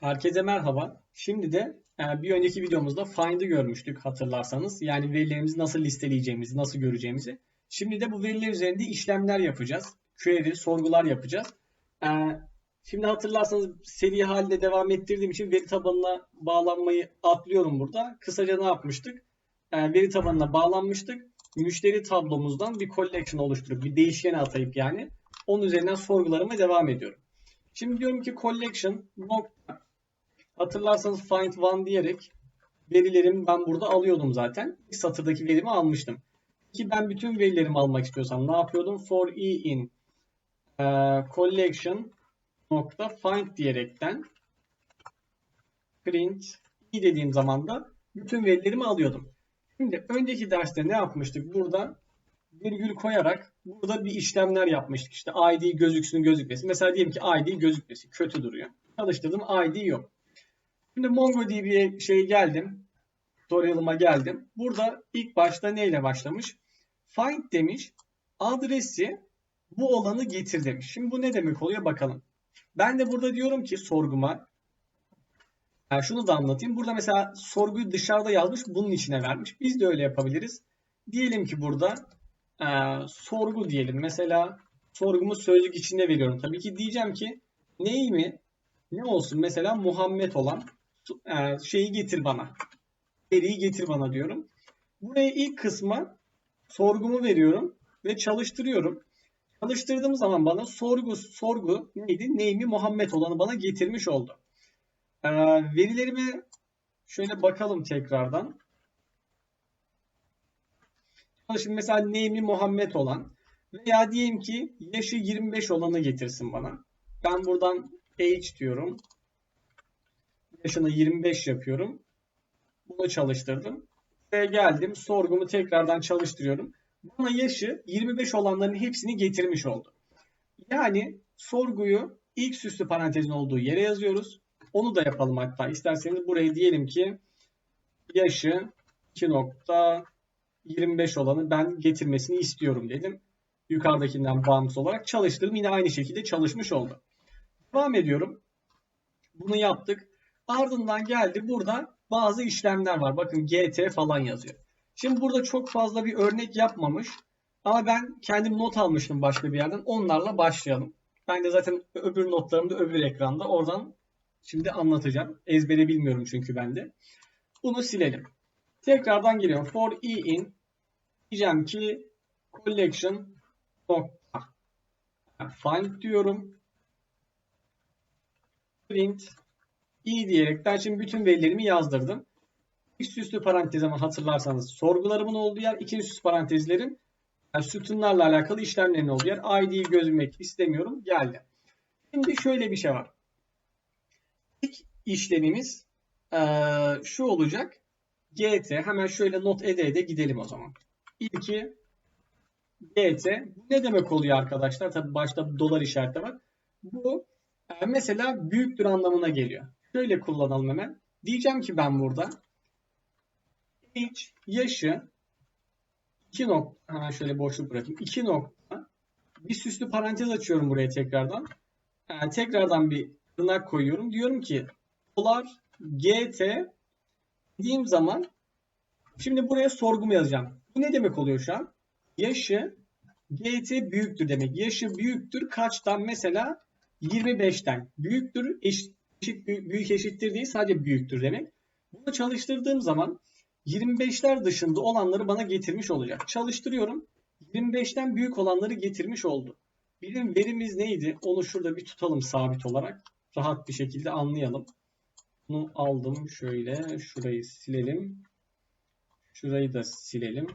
Herkese merhaba. Şimdi de e, bir önceki videomuzda find'ı görmüştük hatırlarsanız. Yani verilerimizi nasıl listeleyeceğimizi, nasıl göreceğimizi. Şimdi de bu veriler üzerinde işlemler yapacağız. Query, sorgular yapacağız. E, Şimdi hatırlarsanız seri halde devam ettirdiğim için veri tabanına bağlanmayı atlıyorum burada. Kısaca ne yapmıştık? E, Veri tabanına bağlanmıştık. Müşteri tablomuzdan bir collection oluşturup bir değişkeni atayıp yani onun üzerinden sorgularıma devam ediyorum. Şimdi diyorum ki collection nokta hatırlarsanız find one diyerek verilerimi ben burada alıyordum zaten. İlk satırdaki verimi almıştım. Ki ben bütün verilerimi almak istiyorsam ne yapıyordum? For e in e, collection nokta find diyerekten print e dediğim zaman da bütün verilerimi alıyordum. Şimdi önceki derste ne yapmıştık? Burada virgül koyarak burada bir işlemler yapmıştık. İşte ID gözüksün gözükmesin. Mesela diyelim ki ID gözükmesi kötü duruyor. Çalıştırdım ID yok. Şimdi MongoDB'ye şey geldim. Tutorial'ıma geldim. Burada ilk başta neyle başlamış? Find demiş. Adresi bu olanı getir demiş. Şimdi bu ne demek oluyor bakalım. Ben de burada diyorum ki sorguma yani şunu da anlatayım. Burada mesela sorguyu dışarıda yazmış, bunun içine vermiş. Biz de öyle yapabiliriz. Diyelim ki burada e, sorgu diyelim. Mesela sorgumu sözlük içinde veriyorum. Tabii ki diyeceğim ki neyi mi ne olsun mesela Muhammed olan e, şeyi getir bana. Veriyi getir bana diyorum. Buraya ilk kısma sorgumu veriyorum ve çalıştırıyorum. Çalıştırdığım zaman bana sorgu sorgu neydi? Name'i Muhammed olanı bana getirmiş oldu. Ee, verilerime şöyle bakalım tekrardan. Şimdi mesela name'i Muhammed olan veya diyelim ki yaşı 25 olanı getirsin bana. Ben buradan age diyorum. Yaşını 25 yapıyorum. Bunu çalıştırdım. Ve geldim sorgumu tekrardan çalıştırıyorum. Bana yaşı 25 olanların hepsini getirmiş oldu. Yani sorguyu ilk süslü parantezin olduğu yere yazıyoruz. Onu da yapalım hatta. İsterseniz burayı diyelim ki yaşı 2.25 olanı ben getirmesini istiyorum dedim. Yukarıdakinden bağımsız olarak çalıştırdım. Yine aynı şekilde çalışmış oldu. Devam ediyorum. Bunu yaptık. Ardından geldi burada bazı işlemler var. Bakın GT falan yazıyor. Şimdi burada çok fazla bir örnek yapmamış. Ama ben kendim not almıştım başka bir yerden. Onlarla başlayalım. Ben de zaten öbür notlarım da öbür ekranda. Oradan şimdi anlatacağım. Ezbere bilmiyorum çünkü ben de. Bunu silelim. Tekrardan geliyorum. For e in diyeceğim ki collection nokta find diyorum. Print i diyerekten şimdi bütün verilerimi yazdırdım. Üst üstü parantez ama hatırlarsanız sorgularımın olduğu yer, ikinci süs parantezlerin yani sütunlarla alakalı işlemlerin olduğu yer. ID'yi gözükmek istemiyorum. Geldi. Şimdi şöyle bir şey var. İlk işlemimiz ee, şu olacak. GT hemen şöyle not ede ede gidelim o zaman. İlki GT. Ne demek oluyor arkadaşlar? Tabi başta dolar işareti var. Bu e, mesela büyüktür anlamına geliyor. Şöyle kullanalım hemen. Diyeceğim ki ben burada age yaşı 2 nokta hemen şöyle boşluk bırakayım. 2 nokta bir süslü parantez açıyorum buraya tekrardan. Yani tekrardan bir tırnak koyuyorum. Diyorum ki dolar gt dediğim zaman şimdi buraya sorgumu yazacağım. Bu ne demek oluyor şu an? Yaşı gt büyüktür demek. Yaşı büyüktür kaçtan? Mesela 25'ten. Büyüktür eşit, eşit büyük eşittir değil sadece büyüktür demek. Bunu çalıştırdığım zaman 25'ler dışında olanları bana getirmiş olacak. Çalıştırıyorum. 25'ten büyük olanları getirmiş oldu. Bizim verimiz neydi? Onu şurada bir tutalım sabit olarak. Rahat bir şekilde anlayalım. Bunu aldım şöyle. Şurayı silelim. Şurayı da silelim.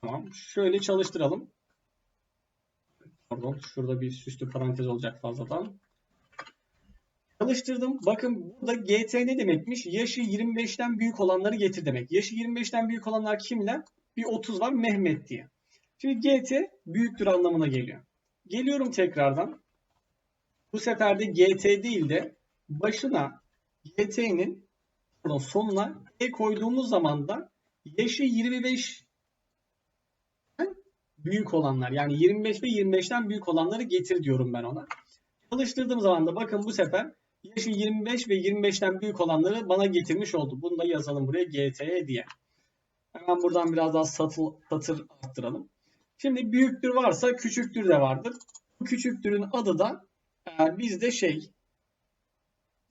Tamam. Şöyle çalıştıralım. Pardon. Şurada bir süslü parantez olacak fazladan. Çalıştırdım. Bakın burada GT ne demekmiş? Yaşı 25'ten büyük olanları getir demek. Yaşı 25'ten büyük olanlar kimler? Bir 30 var Mehmet diye. Şimdi GT büyüktür anlamına geliyor. Geliyorum tekrardan. Bu sefer de GT değil de başına GT'nin pardon sonuna E koyduğumuz zaman da yaşı 25 büyük olanlar yani 25 ve 25'ten büyük olanları getir diyorum ben ona. Çalıştırdığım zaman da bakın bu sefer yaşı 25 ve 25'ten büyük olanları bana getirmiş oldu. Bunu da yazalım buraya GTE diye. Hemen buradan biraz daha satır, satır arttıralım. Şimdi büyüktür varsa küçüktür de vardır. Bu küçüktürün adı da e, bizde şey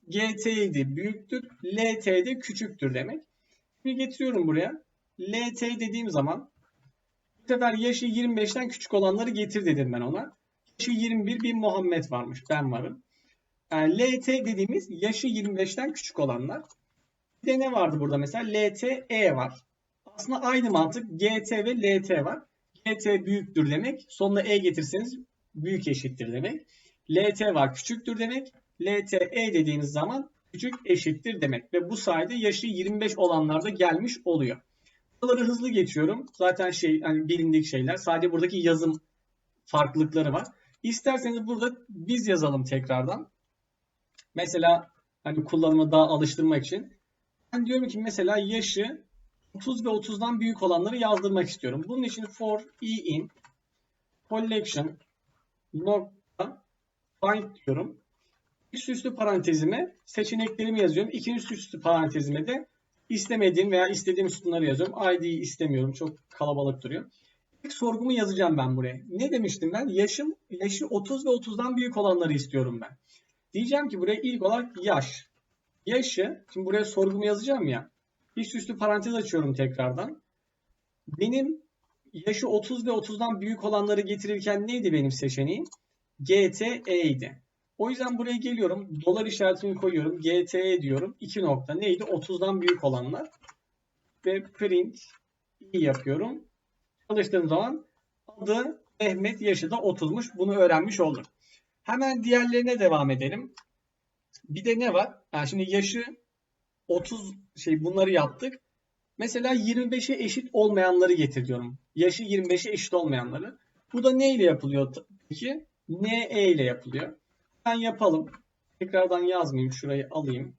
GT'ydi büyüktür, LT'de küçüktür demek. Şimdi getiriyorum buraya. LT dediğim zaman bu sefer yaşı 25'ten küçük olanları getir dedim ben ona. Yaşı 21 bir Muhammed varmış. Ben varım. Yani LT dediğimiz yaşı 25'ten küçük olanlar. Bir de ne vardı burada mesela? LTE var. Aslında aynı mantık GT ve LT var. GT büyüktür demek. Sonuna E getirseniz büyük eşittir demek. LT var küçüktür demek. LTE dediğiniz zaman küçük eşittir demek. Ve bu sayede yaşı 25 olanlarda gelmiş oluyor. Buraları hızlı geçiyorum. Zaten şey hani bilindik şeyler. Sadece buradaki yazım farklılıkları var. İsterseniz burada biz yazalım tekrardan. Mesela hani kullanıma daha alıştırmak için. Ben diyorum ki mesela yaşı 30 ve 30'dan büyük olanları yazdırmak istiyorum. Bunun için for i in collection nokta find diyorum. Üst üstü parantezime seçeneklerimi yazıyorum. İkinci üst üstü parantezime de istemediğim veya istediğim sütunları yazıyorum. ID'yi istemiyorum. Çok kalabalık duruyor. İlk sorgumu yazacağım ben buraya. Ne demiştim ben? Yaşım, yaşı 30 ve 30'dan büyük olanları istiyorum ben. Diyeceğim ki buraya ilk olarak yaş. Yaşı, şimdi buraya sorgumu yazacağım ya. Üst üstü parantez açıyorum tekrardan. Benim yaşı 30 ve 30'dan büyük olanları getirirken neydi benim seçeneğim? GTE idi. O yüzden buraya geliyorum. Dolar işaretini koyuyorum. GTE diyorum. 2 nokta neydi? 30'dan büyük olanlar. Ve print yapıyorum. Çalıştığım zaman adı Mehmet yaşı da 30'muş. Bunu öğrenmiş oldum. Hemen diğerlerine devam edelim. Bir de ne var? Yani şimdi yaşı 30 şey bunları yaptık. Mesela 25'e eşit olmayanları getir diyorum. Yaşı 25'e eşit olmayanları. Bu da ne ile yapılıyor peki? NE ile yapılıyor. Ben yapalım. Tekrardan yazmayayım. Şurayı alayım.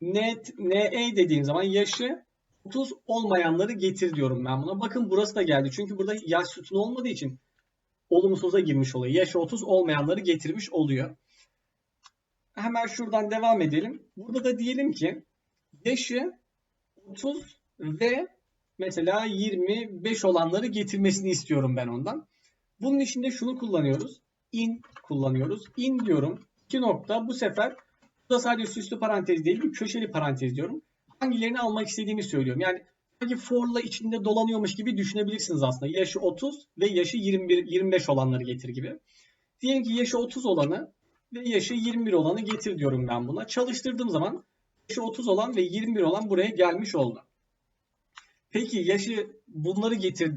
Net, NE dediğim zaman yaşı 30 olmayanları getir diyorum ben buna. Bakın burası da geldi. Çünkü burada yaş sütunu olmadığı için olumsuza girmiş oluyor. Yaşı 30 olmayanları getirmiş oluyor. Hemen şuradan devam edelim. Burada da diyelim ki yaşı 30 ve mesela 25 olanları getirmesini istiyorum ben ondan. Bunun için de şunu kullanıyoruz. In kullanıyoruz. In diyorum. İki nokta bu sefer bu da sadece süslü parantez değil bir köşeli parantez diyorum. Hangilerini almak istediğimi söylüyorum. Yani sanki for'la içinde dolanıyormuş gibi düşünebilirsiniz aslında. Yaşı 30 ve yaşı 21 25 olanları getir gibi. Diyelim ki yaşı 30 olanı ve yaşı 21 olanı getir diyorum ben buna. Çalıştırdığım zaman yaşı 30 olan ve 21 olan buraya gelmiş oldu. Peki yaşı bunları getir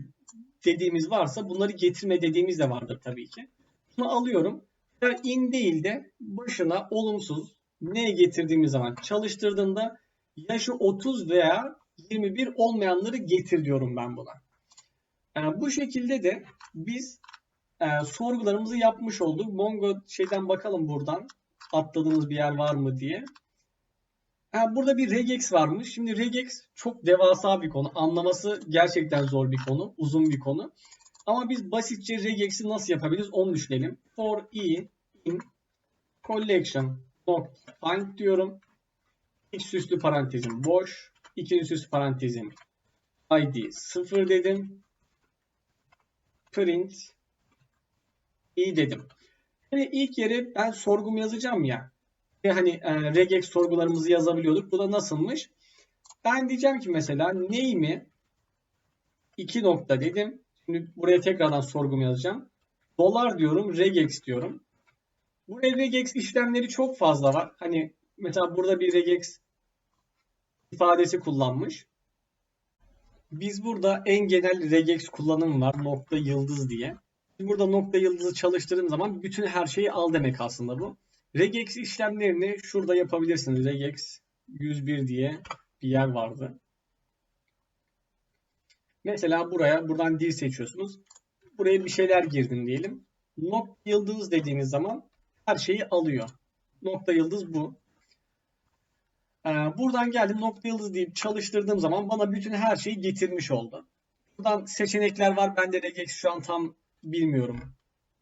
dediğimiz varsa bunları getirme dediğimiz de vardır tabii ki. Bunu alıyorum. Yani in değil de başına olumsuz ne getirdiğimiz zaman çalıştırdığımda yaşı 30 veya 21 olmayanları getir diyorum ben buna. Yani bu şekilde de biz e, sorgularımızı yapmış olduk. Mongo şeyden bakalım buradan atladığımız bir yer var mı diye. Yani burada bir regex varmış. Şimdi regex çok devasa bir konu. Anlaması gerçekten zor bir konu. Uzun bir konu. Ama biz basitçe regex'i nasıl yapabiliriz onu düşünelim. For i in collection find diyorum. İlk süslü parantezim boş. İkinci süslü parantezim id 0 dedim. Print i dedim. Yani ilk yere ben sorgumu yazacağım ya. Ve hani e, regex sorgularımızı yazabiliyorduk. Bu da nasılmış? Ben diyeceğim ki mesela name'i 2 nokta dedim. Şimdi buraya tekrardan sorgumu yazacağım. Dolar diyorum, regex diyorum. Buraya regex işlemleri çok fazla var. Hani mesela burada bir regex ifadesi kullanmış. Biz burada en genel regex kullanım var. Nokta yıldız diye. Burada nokta yıldızı çalıştırdığım zaman bütün her şeyi al demek aslında bu. Regex işlemlerini şurada yapabilirsiniz. Regex 101 diye bir yer vardı. Mesela buraya buradan dil seçiyorsunuz. Buraya bir şeyler girdim diyelim. Nokta yıldız dediğiniz zaman her şeyi alıyor. Nokta yıldız bu. Ee, buradan geldim nokta yıldız deyip çalıştırdığım zaman bana bütün her şeyi getirmiş oldu. Buradan seçenekler var. Ben de şu an tam bilmiyorum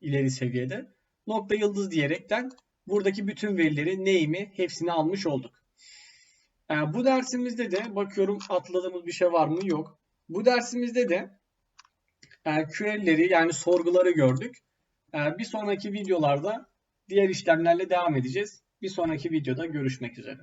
ileri seviyede. nokta yıldız diyerekten buradaki bütün verileri, name'i hepsini almış olduk. Ee, bu dersimizde de bakıyorum atladığımız bir şey var mı? Yok. Bu dersimizde de e, query'leri yani sorguları gördük. Ee, bir sonraki videolarda diğer işlemlerle devam edeceğiz. Bir sonraki videoda görüşmek üzere.